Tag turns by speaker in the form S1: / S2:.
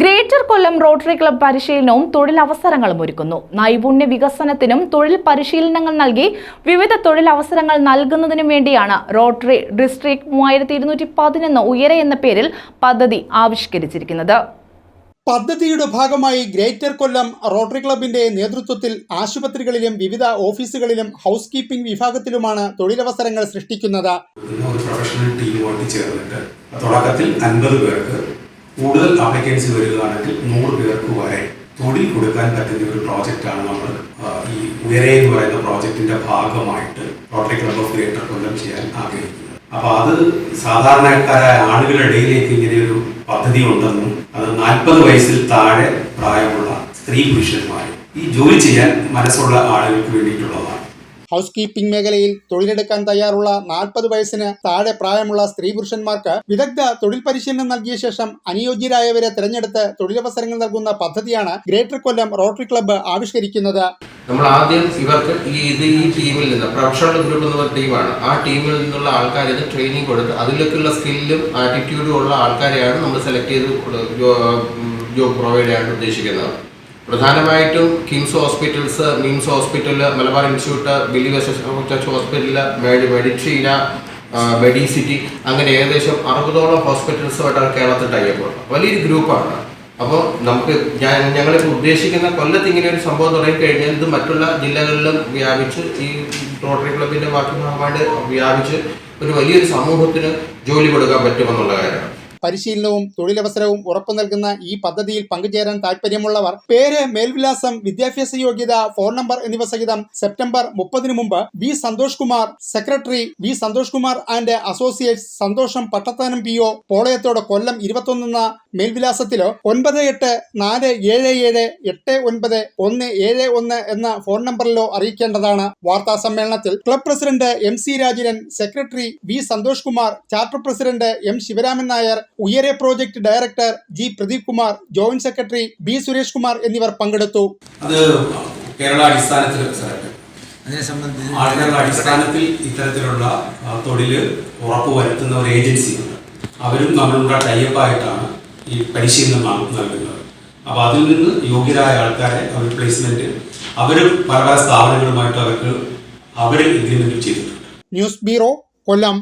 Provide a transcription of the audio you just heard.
S1: Greater Kollam rotary club പരിശീലനവും തൊഴിലവസരങ്ങളും ഒരുക്കുന്നു. നൈപുണ്യ വികസനത്തിനും തൊഴിൽ പരിശീലനങ്ങൾ നൽകി വിവിധ തൊഴിലവസരങ്ങൾ നൽകുന്നതിനും വേണ്ടിയാണ് റോട്ടറി ഡിസ്ട്രിക്ട് മൂവായിരത്തി ഇരുന്നൂറ്റി പതിനൊന്ന് ഉയരെ എന്ന പേരിൽ പദ്ധതി ആവിഷ്കരിച്ചിരിക്കുന്നത്.
S2: പദ്ധതിയുടെ ഭാഗമായി ഗ്രേറ്റർ കൊല്ലം റോട്ടറി ക്ലബിന്റെ നേതൃത്വത്തിൽ ആശുപത്രികളിലും വിവിധ ഓഫീസുകളിലും ഹൗസ് കീപ്പിംഗ് വിഭാഗത്തിലുമാണ് തൊഴിലവസരങ്ങൾ സൃഷ്ടിക്കുന്നത്.
S3: പിന്നെ ഒരു പ്രൊഫഷണൽ ടീമുമായിട്ട് ചേർന്നിട്ട് തുടക്കത്തിൽ അൻപത് പേർക്ക് കൂടുതൽ ആപ്ലിക്കൻസ് വരികയാണെങ്കിൽ നൂറ് പേർക്ക് വരെ തൊഴിൽ കൊടുക്കാൻ പറ്റുന്ന ഒരു പ്രോജക്റ്റാണ് നമ്മൾ ഈ ഉയരെ എന്ന് പറയുന്ന പ്രോജക്റ്റിന്റെ ഭാഗമായിട്ട് rotary club of greater Kollam ചെയ്യാൻ ആഗ്രഹിക്കുന്നത്. അപ്പൊ അത് സാധാരണക്കാരായ ആളുകളുടെ ഇടയിലേക്ക് ഇങ്ങനെ ഒരു പദ്ധതി ഉണ്ടെന്നും അത് നാൽപ്പത് വയസ്സിൽ താഴെ പ്രായമുള്ള സ്ത്രീ പുരുഷന്മാർ ഈ ജോലി ചെയ്യാൻ മനസ്സുള്ള ആളുകൾക്ക് വേണ്ടിയിട്ടുള്ളതാണ്.
S2: ഹൗസ് കീപ്പിംഗ് മേഖലയിൽ തൊഴിലെടുക്കാൻ തയ്യാറുള്ള നാൽപ്പത് വയസ്സിന് താഴെ പ്രായമുള്ള സ്ത്രീ പുരുഷന്മാർക്ക് വിദഗ്ധ തൊഴിൽ പരിശീലനം നൽകിയ ശേഷം അനുയോജ്യരായവരെ തിരഞ്ഞെടുത്ത് തൊഴിലവസരങ്ങൾ നൽകുന്ന പദ്ധതിയാണ് ഗ്രേറ്റർ കൊല്ലം റോട്ടറി ക്ലബ്ബ് ആവിഷ്കരിക്കുന്നത്.
S4: നമ്മൾ ആദ്യം ഇവർക്ക് ഈ ഇത് ഈ ടീമിൽ നിന്ന് പ്രൊഫഷണൽ ഗ്രൂപ്പ് എന്നുള്ള ടീമാണ്. ആ ടീമിൽ നിന്നുള്ള ആൾക്കാരെ ട്രെയിനിങ് കൊടുത്ത് അതിലേക്കുള്ള സ്കില്ലും ആറ്റിറ്റ്യൂഡും ഉള്ള ആൾക്കാരെയാണ് നമ്മൾ സെലക്ട് ചെയ്ത് ജോബ് പ്രൊവൈഡ് ചെയ്യാൻ ഉദ്ദേശിക്കുന്നത്. പ്രധാനമായിട്ടും KIMS hospitals MIMS hospital Malabar institute Billy west hospital medi Meditrina Medicity അങ്ങനെ ഏകദേശം അറുപതോളം ഹോസ്പിറ്റൽസുമായിട്ടാണ് കേരളത്തിൽ ടൈപ്പ് വലിയൊരു ഗ്രൂപ്പാണ്. അപ്പോൾ നമുക്ക് ഞാൻ ഞങ്ങളിപ്പോൾ ഉദ്ദേശിക്കുന്ന കൊല്ലത്ത് ഇങ്ങനെ ഒരു സംഭവം തുടങ്ങിക്കഴിഞ്ഞാൽ ഇത് മറ്റുള്ള ജില്ലകളിലും വ്യാപിച്ച് ഈ റോട്ടറി ക്ലബിന്റെ ബാക്കി ഭാഗമായിട്ട് വ്യാപിച്ച് ഒരു വലിയൊരു സമൂഹത്തിന് ജോലി കൊടുക്കാൻ പറ്റുമെന്നുള്ള കാര്യമാണ്.
S2: പരിശീലനവും തൊഴിലവസരവും ഉറപ്പു നൽകുന്ന ഈ പദ്ധതിയിൽ പങ്കുചേരാൻ താൽപ്പര്യമുള്ളവർ പേര് മേൽവിലാസം വിദ്യാഭ്യാസ യോഗ്യത ഫോൺ നമ്പർ എന്നിവ സഹിതം സെപ്റ്റംബർ മുപ്പതിനു മുമ്പ് V Santhosh Kumar secretary V Santhosh Kumar and associates സന്തോഷം പട്ടത്താനം പി ഒ പോളയത്തോട് കൊല്ലം ഇരുപത്തൊന്നെന്ന മേൽവിലാസത്തിലോ ഒൻപത് എട്ട് നാല് ഏഴ് ഏഴ് എട്ട് ഒൻപത് ഒന്ന് ഏഴ് ഒന്ന് എന്ന ഫോൺ നമ്പറിലോ അറിയിക്കേണ്ടതാണ്. വാർത്താ സമ്മേളനത്തിൽ club president M C Rajanan secretary V Santhosh Kumar charter president M Sivaraman Nair ഉയരെ project director G Pradeep Kumar joint secretary B Suresh Kumar എന്നിവർ പങ്കെടുത്തു.
S3: അത് കേരള അടിസ്ഥാനത്തിൽ
S5: അതിനെ സംബന്ധിച്ച്
S3: ആളുകളുടെ അടിസ്ഥാനത്തിൽ ഇത്തരത്തിലുള്ള തൊഴിൽ ഉറപ്പുവരുത്തുന്ന ഒരു ഏജൻസിയുണ്ട് അവരും നമ്മളുടെ ടൈപ്പായിട്ടാണ് ഈ പരിശീലനം നൽകുന്നത്. അപ്പോൾ അതിൽ നിന്ന് യോഗ്യരായ ആൾക്കാരെ അവർ പ്ലേസ്മെന്റ് അവർ പല പല സ്ഥാപനങ്ങളുമായിട്ട് അവർക്ക് അവർ എഗ്രിമെന്റ് ചെയ്തിട്ടുണ്ട്.
S2: News bureau Kollam.